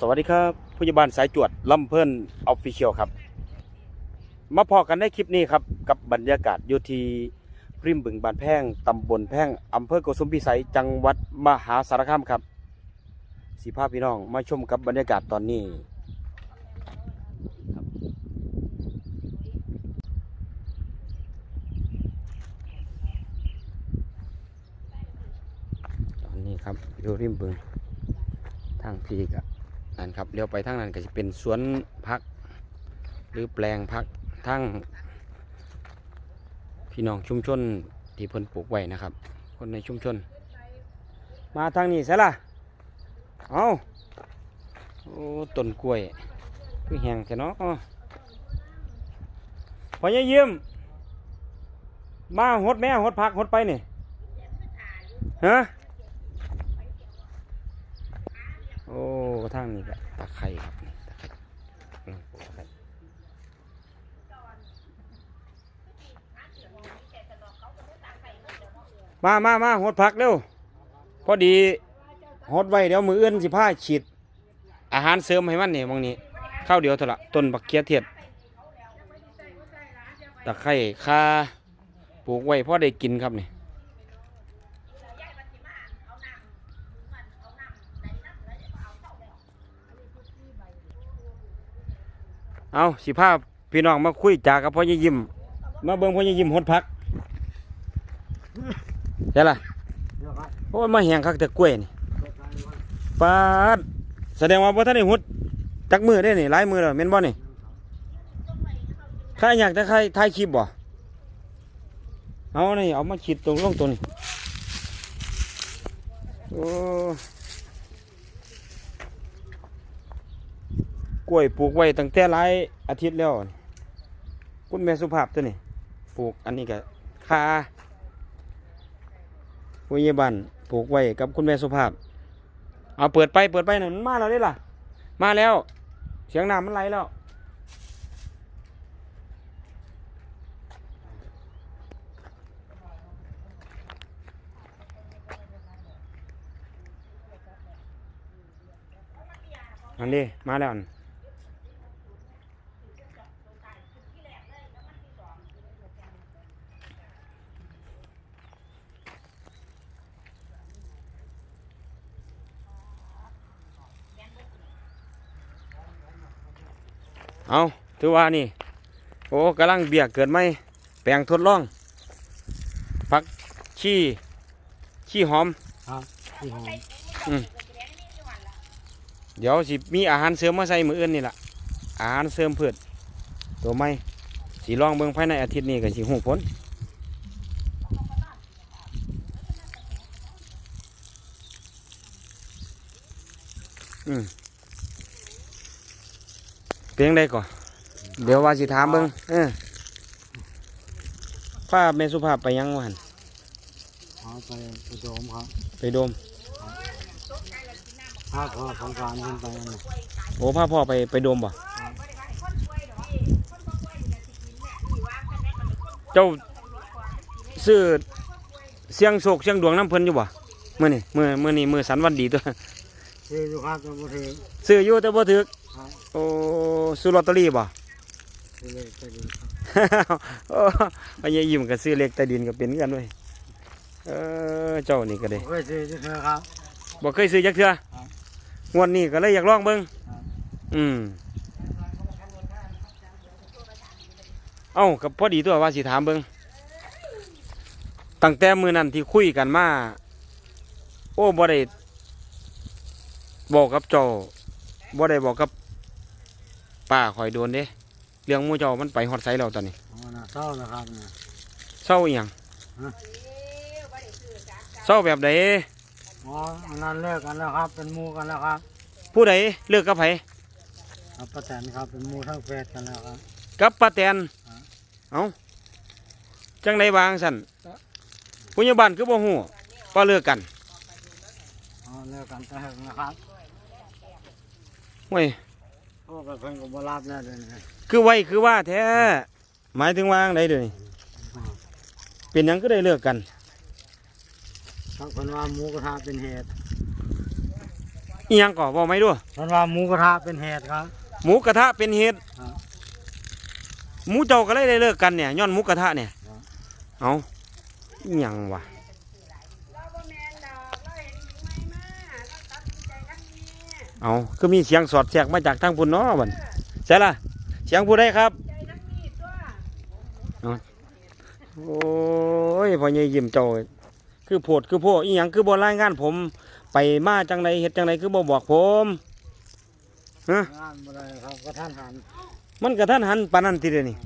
สวัสดีครับผู้ใหญ่บ้านสายจวดลำเพิ่นออฟฟิเชียลครับ มาพอกันในคลิปนี้ครับ กับบรรยากาศอยู่ที่ริมบึงบานแพงตำบลแพงอำเภอโกสุมพิสัยจังหวัดมหาสารคามครับสีภาพพี่น้องมาชมกับบรรยากาศตอนนี้ตอนนี้ครับอยู่ริมบึงทางพีกอะ นั่นครับเลี้ยวไปทางนั้นก็จะเป็นสวนพัก หรือแปลงพักทั้งพี่น้องชุมชนที่เพิ่นปลูกไว้นะครับ คนในชุมชน มาทางนี้ใช่ละเอาโอ้ต้นกล้วยคือแห้งแค่เนาะอ้อพอยังยิ้มมาหดแม่หดพักหดไปนี่ฮะ โอ้ ทางนี้ก็ตะไคร่ครับนี่ตะไคร่กำลังปลูกตะไคร่มามามาหดผักเร็ว พอดีหดไว้เดี๋ยวมือเอื่นสิผ้าฉีด อาหารเสริมให้มันนี่มองนี้ข้าวเดียวเท่าละต้นบักเคียเทียดตะไคร่คาปลูกไว้พอได้กินครับนี่ เอาสิภาพพี่น้องมาคุยจากับพ่อยี่ยิ้มมาเบิ่งพ่อยี่ยิ้มหดพักใช่ล่ะโอ้ยมาแหงคักแต่กล้วยนี่ปาดแสดงว่าพ่ท่านได้หดจักมือได้นี่หลายมือแล้วแม่นบ่นี่ข้าอยากจะใครถ่ายคลิปบ่เอานี่เอามาขีดตรงลงตัวนี้โอ้ กล้วยปลูกไว้ตั้งแต่หลายอาทิตย์แล้วคุณแม่สุภาพตัวนี้ปลูกอันนี้ก็คาผู้ใหญ่บ้านปลูกไว้กับคุณแม่สุภาพ เอาเปิดไปเปิดไปหนั่นมันมาแล้วได้ล่ะ มาแล้ว เสียงน้ำมันไหลแล้วอันนี้มาแล้วอัน เอาถือว่านี่ โอ้กำลังเบียกเกิดไหมแปลงทดลองผักชีชีหอมครับที่ห้องเดี๋ยวสิมีอาหารเสริมมาใส่มืออื่นนี่แหละอาหารเสริมพืชตัวไม่สีลองเบิ่งภายในอาทิตย์นี้ก็สิหูผลอืม เพียงได้ก่อนเดี๋ยวว่าสิถามเบิ่งเออภาพแม่สุภาพไปยังวะหันเอาไปไปโดมครับไปโดมถ้าพอสงกรารขึ้นไปนะโอ้พาพ่อไปไปโดมบ่เจ้าซื้อเสียงโศกเสียงดวงน้ำเพิ่นอยู่บ่เมื่อนี่เมื่อเมื่อนี่มือสันวันดีตัว ซื้ออยู่ครับจะมาถือซื้ออยู่แต่บ่ถึก ครับโอ้ซื้อลอตเตอรี่บ่ ซื้อเลยไปดูครับโอ้พยายยิ้มก็ซื้อเลขใต้ดินก็เป็นกันเว้ยเออเจ้านี่ก็ได้ผมไปซื้อที่เธอครับบ่เคยซื้อจักเทื่อครับงวดนี้ก็เลยอยากลองเบิ่งครับ อืมเอ้ากับพอดีตัวว่าสิถามเบิ่งตั้งแต่มื้อนั้นที่คุยกันมาโอ้บ่ได้บอกกับเจ้าบ่ได้บอกกับ ป้าคอยโดนเด้เรื่องหมู่เจ้ามันไปฮอดไสแล้วตอนนี้เอานะเศร้านะครับนะเศร้าอีหยังฮะเศร้าแบบใดอ๋ออันนั้นเลิกกันแล้วครับ เป็นหมูกันแล้วครับผู้ใดเลิกกับไผครับป้าแตนครับเป็นหมูทั้งแฟดกันแล้วครับ กับป้าแตนฮะเอ้าจังไดวางสั่นผู้ใหญ่บ้านคือบ่ฮู้ว่าเลิกกันอ๋อเลิกกันแต่เหิงนะครับเว้ย โอ้ไปเพิ่นก็บ่รับแล้วเดี๋ยวนี้คือไว้คือว่าแท้ หมายถึงว่าจั่งใดเดี๋ยวนี้เป็นหยังก็ได้เลิกกันถ้าคนว่าหมูกระทะเป็นเหตุอีหยังก่อบอกไหมด้วยมันว่าหมูกระทะเป็นเหตุครับ หมูกระทะเป็นเหตุครับ หมูเจ้าก็เลยได้เลิกกันเนี่ยย้อนหมูกระทะเนี่ยครับเอาอีหยังวะ เอาคือมีเสียงสอดแทรกมาจากทางพุ่นเนาะบันใช่ล่ะ เสียงผู้ใดครับเอาโอ้ยพอใหญ่ยิ้มเจ้าคือโพดคือโพดอีหยังคือบ่รายงานผม ไปมาจังไดเฮ็ดจังไดคือบ่บอกผมงานบ่ได้ครับก็ท่านหันมันกระทันหันปานนั้นทีเดียวนี่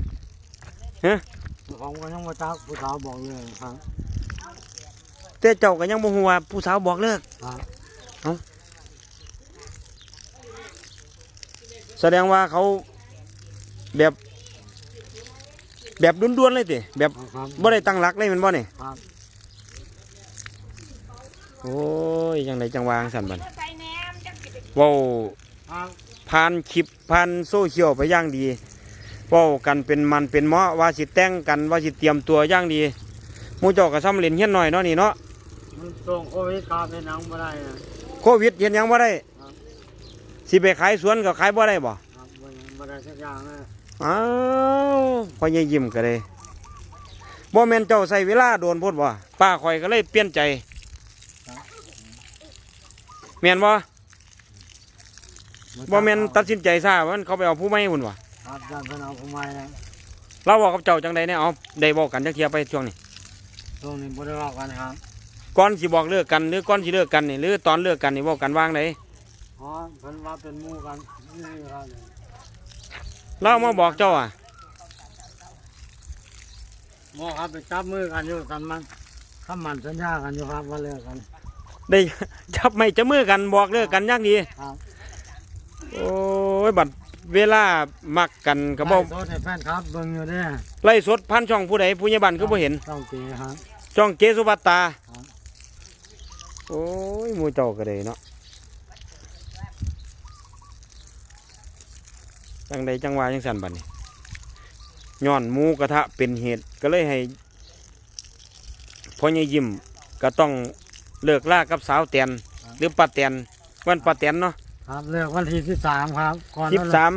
ผมก็ยังมาจักผู้สาวบอกเลยครับแต่เจ้าก็ยังบ่ฮู้ว่าผู้สาวบอกเลิกครับ แสดงว่าเขาแบบ แบบด่วนๆเลยติแบบครับ บ่ได้ตั้งหลักเลยแมันบ่นี่ครับ โอ้ยจังไดจังวางสั่นบัดเว้า ครับผ่านคลิปผ่านโซเชียลไปอย่างดีเว้ากันเป็นมันเป็นเหมาะว่าสิแต่งกันว่าสิเตรียมตัวอย่างดีหมู่เจ้าก็ซ้ำเล่นเฮียนหน่อยเนาะนี่เนาะมันส่งโควิดครับในหนังบ่ได้นะโควิดเฮ็ดหยังบ่ได้ครับ สิไปขายสวนก็ขายบ่ได้บ่ครับบ่ยังบ่ได้สักอย่างเลยอ้าวพอยังยิ้มก็เลยบ่แม่นเจ้าใส่เวลาโดนพูดบ่ป้าข่อยก็เลยเปลี่ยนใจแม่นบ่บ่แม่นตัดสินใจซะว่ามันเขาไปเอาผู้ใหม่พุ่นว่ะครับด้านเพิ่นเอาผมมาเนี่ยเราบอกกับเจ้าจังใดเนี่ยเอาได้บอกกันจักเที่ยไปช่วงนี้ช่วงนี้บ่ได้ว่ากันครับก่อนสิบอกเลิกกันหรือก่อนสิเลิกกันนี่หรือตอนเลิกกันนี่บอกกันวางได อ๋อเพิ่นว่าเป็นหมู่กันนี่ครับเรามาบอกเจ้าอะหมอครับไปจับมือกันอยู่กันมันคำมันสัญญากันอยู่ครับว่าเลิกกันได้ จับไม่จะมือกันบอกเลิกกันอย่างดีครับโอ้ยบัดเวลามักกันก็บ่ไล่โทษให้แฟนครับเบิ่งอยู่เด้อไล่สดพันช่องผู้ใดผู้ใหญ่บ้านก็บ่เห็นต้องเก๋ครับช่องเจสุบัตตาครับโอ้ยหมูเจ้าก็ได้เนาะ จังใดจังหวาจังสันบัดนี้ย้อนหมูกระทะเป็นเหตุก็เลยให้พ่อใหญ่ยิ้มก็ต้องเลิกลากับสาวแตนหรือป้าแตนวันป้าแตนเนาะครับเลิกวันที่สิบสามครับก่อนสิบนั้นสาม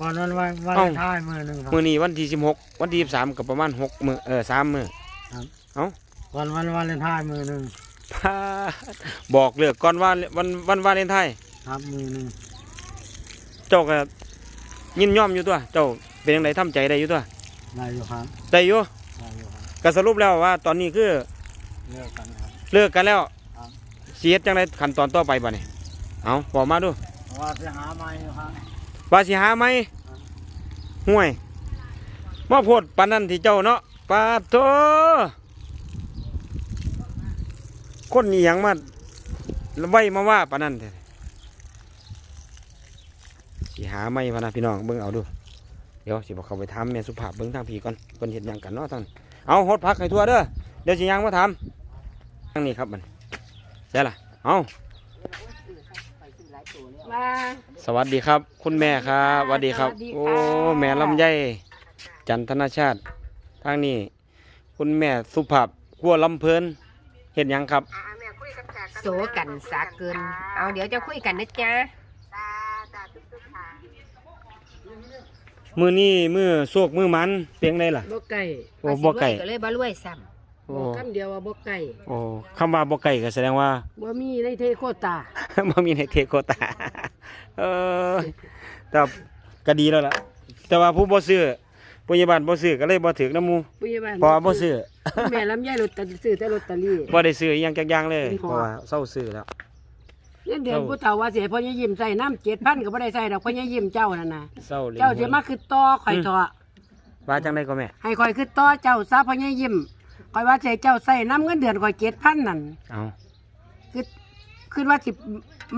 ก่อนนั้นวันวันเอ้าท้ายมือหนึ่งครับมือนี้วันที่สิบหกวันที่สิบสามกับประมาณหกมือเออสามมือก่อนวันวันเลนท้ายมือหนึ่งพาดบอกเลิกก่อนว่าวันวันวาเลนไทน์ครับมือหนึ่งเจ้าก็ ยินยอมอยู่ตัวเจ้าเป็นยังไงทำใจได้อยู่ตัวได้อยู่ครับได้อยู่ได้อยู่ครับก็สรุปแล้วว่าตอนนี้คือเลิกกันครับเลิกกันแล้วครับเสียจังไดขั้นตอนต่อไปบ่เนี่ยเอาบอกมาดูเพราะว่าจะหาใหม่อยู่ครับว่าสิหาไหมห่วยมาโพดปานนั้นที่เจ้าเนาะปาโตคนนี้ยังมาไว้มาว่าปานนั้นแท้ สิหาไหมพะนะพี่น้องเบิ่งเอาดู เดี๋ยวสิบอกเขาไปถามแม่สุภาพเบิ่งทางผีก่อนเพิ่นเฮ็ดหยังกันเนาะท่านเอาฮดพักให้ทั่วเด้อเดี๋ยวสิยังมาถามทางนี้ครับมันใช่ล่ะเอามาสวัสดีครับ คุณแม่ครับสวัสดีครับสวัสดีค่ะโอ้แม่ลำไยจันทนาชาติ ทางนี้ คุณแม่สุภาพกัวลำเพลินเห็นยังครับ โสกันสาเกิน เอาเดี๋ยวจะคุยกันนะจ๊ะ มือนี้มือโศกมือมันเพียงได้ล่ะ บ่ไก่โอ้บ่ไก่ว่าสิรวยก็เลยบ่รวยซ้โอ้คำเดียวว่าบ่ไก่โอ้คำว่าบ่ไก่ก็แสดงว่า บ่มีในเทโคตา บ่มีในเทโกตาเออแต่ก็ดีแล้วล่ะ แต่ว่าผู้บ่ซื้อผู้ใหญ่บ้านบ่ซื้อก็เลยบ่ถึกน้ำหมูผู้ใหญ่บ้านเพราะว่าบ่ซื้อแม่ลำไยลอตเตอรี่ซื้อแต่ลอตเตอรี่บ่ได้ซื้ออหยังจักอย่างเลยเป็นเพห่อราะว่าเศร้าซื้อแล้ว เงินเดือนผู้เฒ่าว่าสิให้พ่อใหญ่ยิ้มใส่น้ำ7,000ก็บ่ได้ใส่ดอกพ่อใหญ่ยิ้มเจ้านั่นน่ะเศร้าเลยเจ้าสิมาคือต่อข่อยเถาะว่าจังไดก็แม่ให้ข่อยคือต่อเจ้าซะพ่อใหญ่ยิ้มข่อยว่าสิให้เจ้าใส่น้ำเงินเดือนข่อย7,000นั่นเอาคือคือว่าสิ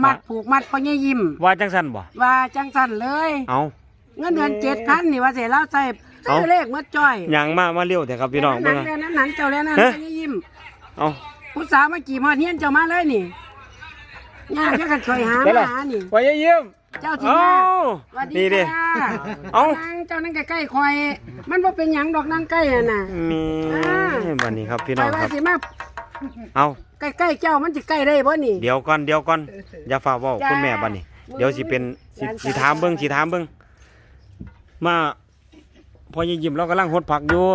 มัดผูกมัดพ่อใหญ่ยิ้มว่าจังซั่นบ่ว่าจังซั่นเลยเอาเงินเดือน7,000นี่ว่าสิให้เราใส่ซื้อเลขหมดจ้อยอย่างมามาเร็วแต่ครับพี่น้องนั่เบิ่งนอะนั่นนั่นเจ้าแล้วนั่นเอ๊ะพ่อใหญ่ยิ้มเอาผู้สาวมากี่มอดเฮียนเจ้ามาเลยนี่ ย่าเจ้ากันช่วยหาได้มาล่ะหานี่ ไปเยี่ยมเจ้าที่เอามาสวัสดีนี่ดิ ค่ะเอา นั่งเจ้านั่งใกล้ๆคอย มันบ่เป็นหยังดอกนั่งใกล้น่ะน่ะมีอ่าวันนี้ครับพี่คน้อองยคว่ารับ สิมาเอาใกล้ๆเจ้ามันสิใกล้ได้บ่นี่ เดี๋ยวก่อนเดี๋ยวก่อนอย่าฝ่าเว้าจ้าคุณแม่บัดนี้ เดี๋ยวสิเป็นสิหลานสาวสิถามเบิ่งสิถามเบิ่งมาพอยิ้มเรากำลังหดผักอยู่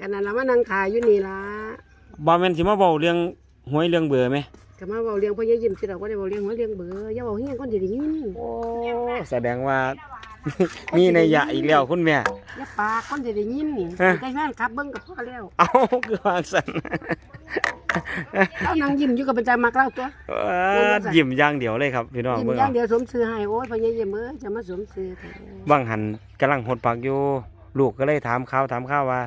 กันนั่นล่ะมานั่งขายอยู่นี่ล่ะบ่แม่นสิมาเว้าเรื่องหวยเรื่องเบื่อไหม ก็มาเว้าเลี้ยงพ่อใหญ่ยิ้มสิเราบ่ได้เว้าเลี้ยงหัวเลี้ยงเบืออย่าเว้าเฮียงคนสิได้ยินโอ้แสดงว่า มีในยยะอีกแล้วคุณแม่ อย่าปากคนสิได้ยินนี่ฮะ ใกล้แม่นครับเบิ่งก็พอแล้วเอาคือว่าสั่นเอานั่งยิ้มอยู่กับเป็นใจมักเล่าตัวเอิ้นยิ้มอย่างเดียวเลยครับพี่น้องยิ้มเบิ่งอย่างเอาเดียวสมซื้อให้โอ้ยพ่อใหญ่ยิ้มเอ้ยจะมาสมซื้อเถอะบางหันกำลังหดผักอยู่ลูกก็เลยถามข่าวถามข่าวว่า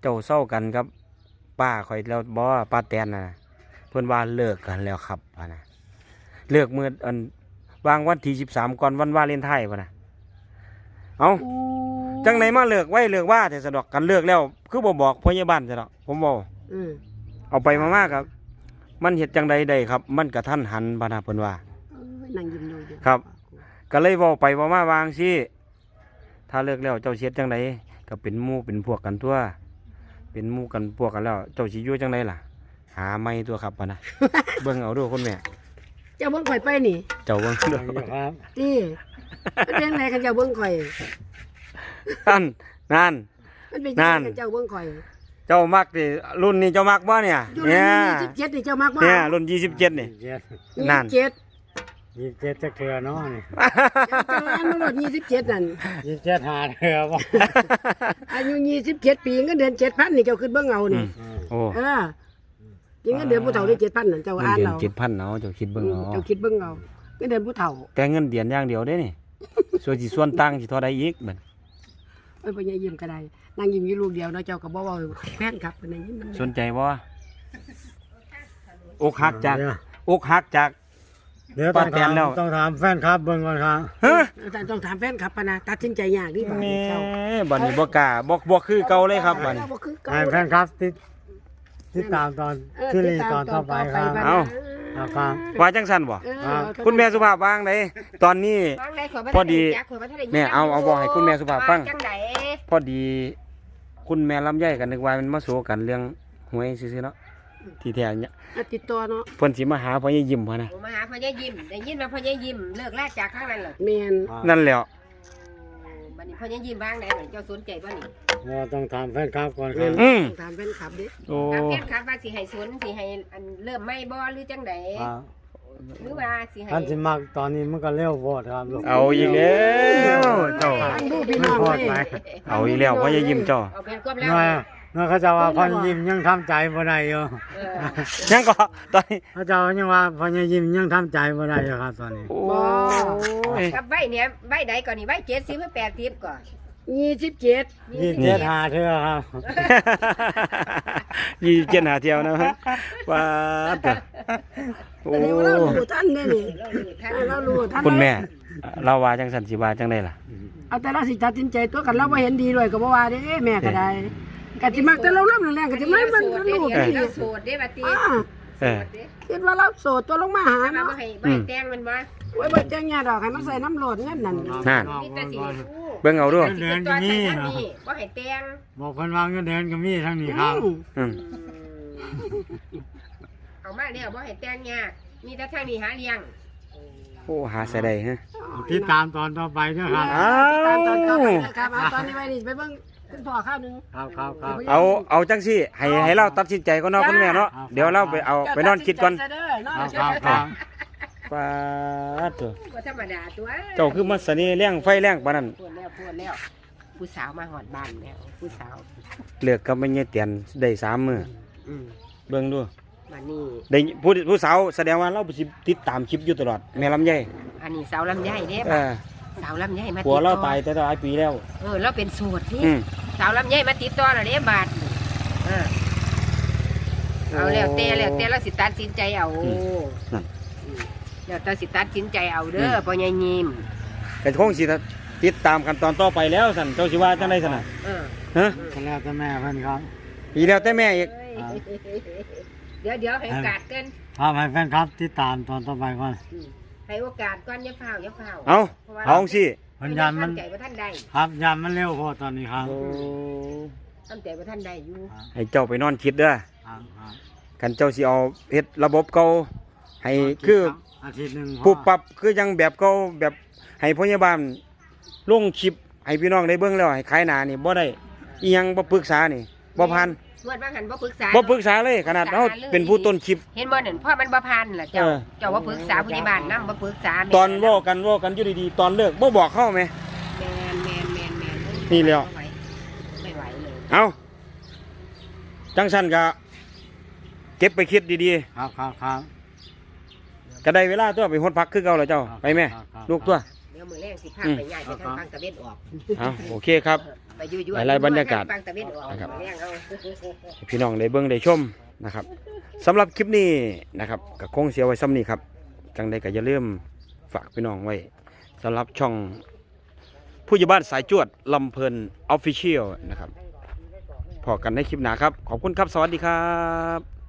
เจ้าเศร้ากันกับป้าข่อยแล้วบ่ป้าแตนน่ะ เพิ่นว่าเลิกกันแล้วครับว่านะเลิกมื้ออันวางวันที่13ก่อนวันวาเลนไทน์พุ่นน่ะเอ้าจังไหนมาเลิกไว้เลิกว่าแต่สะดอกกันเลิกแล้ว คือบ่บอกพยาบาลซะดอกผมบอกอืมเอาไปมามากครับ มันเห็ดจังใดใดครับ มันกระทันหันบานาเพิ่นว่าเอ้ยนั่งยิ้มอยู่เดียวครับ ก็เลยเว้าไปเว่ามาวางสิถ้าเลิกแล้วเจ้าเสียจังใดก็เป็นหมู่เป็นพวกกันทั่วเป็นหมู่กันพวกกันแล้ว เจ้าสิอยู่จังใดล่ะ หาไม่ตัวครับปะนะ เบิ่งเอาดูคุณแม่เจ้าเบิ่งข่อยไปนี่เจ้าเบิ่งดูครับที่มันเป็นไงกันเจ้าเบิ่งข่อย นั่นนั่น มันเป็นนั่ยังนไงกันเจ้าเบิ่งข่อยเจ้ามักดิรุ่นนี้เจ้ามักบ่เนี่ยอยู่เนี่ยในยี่สิบเจ็ดนี่เจ้ามากบ่เนี่ยรุ่นยี่สิบเจ็ดนี่ เจ็ดนั่น ยี่สิบเจ็ดยี่สิบเจ็ดจะเกลือเนาะนี่เจ้าอันมาโลดยี่สิบเจ็ดนั่น ยี่สิบเจ็ดหาเกลือบ่อายุยี่สิบเจ็ดปีเงินเดือนเจ็ดพันนี่เจ้าขึ้นเบิ่งเอานี่อืมโอ้เออ จริงเงินเดือนผู้เฒ่าได้เจ็ดพันนั่นเจ้าเงินอ่านเดือนเอาเจ็ดพันเนาะเจ้าคิดเบิ่งเอาเจ้าคิดเบิ่งเอาเงินเดือนผู้เฒ่าแต่เงินเดือนอย่างเดียวได้นี่ส่วนสิส่วนต่างสิเท่าใดอีกบัดเอ้ยพ่อใหญ่ยิ้มก็ได้นั่งยิ้มอยู่ลูกเดียวเนาะเจ้าก็บ่เว้าแฟนครับเพิ่นนั่งยิ้มสนใจบ่อกหักจากอกหักจาก เดี๋ยวต้องป้าแตนถามแล้ว ต้องถามแฟนครับเบิ่งก่อนครับฮะอาจารย์ต้องถามแฟนครับปะนะตัดสินใจยากดิบ่าแหม่เจ้าบัดนี้บ่กล้าบ่บ่คือเก่าเลยครับบัดนี้ บ่คือเก่าให้แฟนครับติด ติดตามตอนเออที่รีติดตอนต่อไปครับบัดเอ้าครับครับว่าจังซั่นบ่เออครับคุณแม่สุภาพวางไดตอนนี้ฟังได้ข่อยบ่พอดีไจักข่อยบ่ทันได้ยินแม่เอาเอาบอกให้คุณแม่สุภาพฟังจังไดพอดี คุณแม่ลำไยกันนึกว่ามันมาโซกันเรื่องหวยซื่อๆเนาะที่แท้เนี่ยอะติดต่อเนาะเพิ่นสิมาหาพ่อใหญ่ยิ้มพ่นนะผมมาหาพ่อใหญ่ยิ้มได้ยินว่าพ่อใหญ่ยิ้มเลิกลาจากข้างนั้นเหรอแม่นนั่นแหล้ว บัดนี้พ่อใหญ่ยิ้มบ้างได้เหรอเจ้าสนใจบ่นี่เราต้องถามแฟนครับก่อนครับอืมต้องถามแฟนคลับดิโอ้ถามแฟนครับว่าสิให้สนสิให้อันเริ่มไม่บ่หรือจังไดครับหรือว่าสิให้ท่านสิมักตอนนี้มันก็เร็วโพดครับลูกเอาอีกแล้วเจ้า ฟังดูพี่น้องโพเว้ดยไปเอาอีกแล้วพ่อใหญ่ยิ้มเจ้า เอาเป็นกบแล้วหน่อย หน่อยเขาจะว่าพันยิ้มยังทำใจบ่ได้อยู่ เออ ยังก็ตอนนี้เขาจะว่ายังว่าพันยิ้มยังทำใจบ่ได้อยู่ครับตอนนี้ โอ้ย กับใบเนี่ยใบใดก่อนนี่ใบเจ็ดสิบหรือแปดสิบก่อนยี่สิบเจ็ดยี่สิบเจ็ดหาเทื่อครับ ยี่สิบเจ็ดหาเที่ยวนะฮะว้าดเถอะโอ้แต่นี่ว่าเรารู้ท่านเด้นี่เราอยู่ท่านเรารู้ท่านคุณแม่ เราว่าจังสันสิว่าจังได้ล่ะ เอาแต่เราสิตัดสินใจตัวกันเราบ่เห็นดีเลยก็บ่ว่าเด้แม่ก็ได้ ก็สิมักแต่เราเริ่มแรงๆก็สิมันมันโสดรู้เด้พี่เราโสดเด้บัดนี้อ่าเออคิดว่าเราโสดตัวลงมาหามาเนาะบ่ให้บ่ให้แต่งมันบ่ไว้บ่แจ้งยาดอกให้มาใส่น้ำโหลดเงินนั่นนั่น มีแต่สิให้กู้เบิ่งเอาด้วยมีแต่สิตัวใส่ทางนี้บ่ให้แต่งบอกเพิ่นว่าเงินเดือนก็มีทั้งนี้ครับอืมอืมเอามาแล้วบ่ให้แต่งยากมีแต่ทางนี้หาเลี้ยงโอ้หาใส่ได้ฮะ ติดตามตอนต่อไปด้วยครับ อ้าตามตอนต่อไปวนะครับเอาตอนนี้ไว้นี่ไปเบิ่ง คุณพ่อข้าวหนึง ครับครับครับ เอาเอาจังสิให้ให้เราตัดสินใจก่อนเนาะคุณแม่เนาะครับเดี๋ยวเราไปเอาไปนอนคิดก่อนเจ้าตัสิใจซะเด้อเนาะครับครับครับป้าดเถอะบ่ธรรมดาตัวเจ้าคือมัสนีแรงไฟแรงปานนั้นพูดแล้วพูดแล้ว ผู้สาวมาหอดบ้านแล้วผู้สาวเลือกกับไม่เงี้ยเตียนได้สามมื้ออืมเบิ่งดูมานี่ได้ผู้ผู้สาวแสดงว่าเราสิติดตามคลิปอยู่ตลอดแม่ลำไยอันนี้สาวลำไยเด้เออสาวลำไยมาผัวเราติดต่อตายแต่หลายปีแล้ว เออเราเป็นโสดที่อืม สาวลำไยมาติดต่อแล้วเด้บาทเออเอาแล้วแต่แล้วแต่เราสิตัดสินใจเอาอืมนั่นอืมแล้วแต่สิตัดสินใจเอาเด้อพ่อใหญ่ยิ้มก็คงสิติดตามกันตอนต่อไปแล้วสั่นเจ้าสิว่าจังไดสั่นน่ะเออฮะก็แล้วแต่แม่เพิ่นครับ ปีแล้วแต่แม่อีกเดี๋ยวเดี๋ยวให้โอกาสเกินครับให้แฟนครับติดตามตอนต่อไปก่อน อืมให้โอกาสก่อนอย่าเฝ้าอย่าเฝ้าเอาเอาสิเพิ่นยันมันทำใจว่าท่านใดครับยันมันเร็วโพดตอนนี้ครับโอ้ทำใจว่าท่านใดอยู่ ให้เจ้าไปนอนคิดเด้อครับครับกันเจ้าสิเอาเฮ็ดระบบเก่าให้คืออาทิตย์หนึ่งปุบปับคือยังแบบเก่าแบบให้พยาบาลลงคลิปให้พี่น้องได้เบิ่งแล้วให้ขายหน้านี่บ่ได้อีหยังบ่ปรึกษานี่บ่ผ่าน งวดว่าหันบ่ปรึกษาบ่ปรึกษาเลยขนาดเฮาเป็นผู้ต้นคลิป เห็นบ่นั่นพ่อมันบ่ผ่านล่ะเจ้า เออ เจ้าว่าปรึกษาผู้ใหญ่บ้านนำบ่ปรึกษาแม่ตอนเว้ากันเว้ากันอยู่ดีๆตอนเลิกบ่บอกเข้าไหม แม่นแม่นแม่นแม่นนี่แล้วไม่ไหวไม่ไหวเลยเอาจังสันก็เก็บไปคิดดีครับครับครับ ๆก็ได้เวลาตัวไปหดพักคือเก่าแล้วเจ้าไปแม่ครับครับ ลูกตัว เดี๋ยวมื้อแรงสิพาอืมไปย้ายไปทางฝั่งตะเวนออก เอาโอเคครับ ไปอยู่หลายๆบรรยากาศฟังตะเวนออกนะครับ แรงเอาให้พี่น้องได้เบิ่งได้ชมนะครับสำหรับคลิปนี้นะครับก็คงเสียไว้ซ้ำนี้ครับจังใดก็อย่าลืมฝากพี่น้องไว้สำหรับช่องผู้ใหญ่บ้านสายจวดลำเพลินออฟฟิเชียลนะครับพอกันในคลิปหน้าครับ ขอบคุณครับ สวัสดีครับ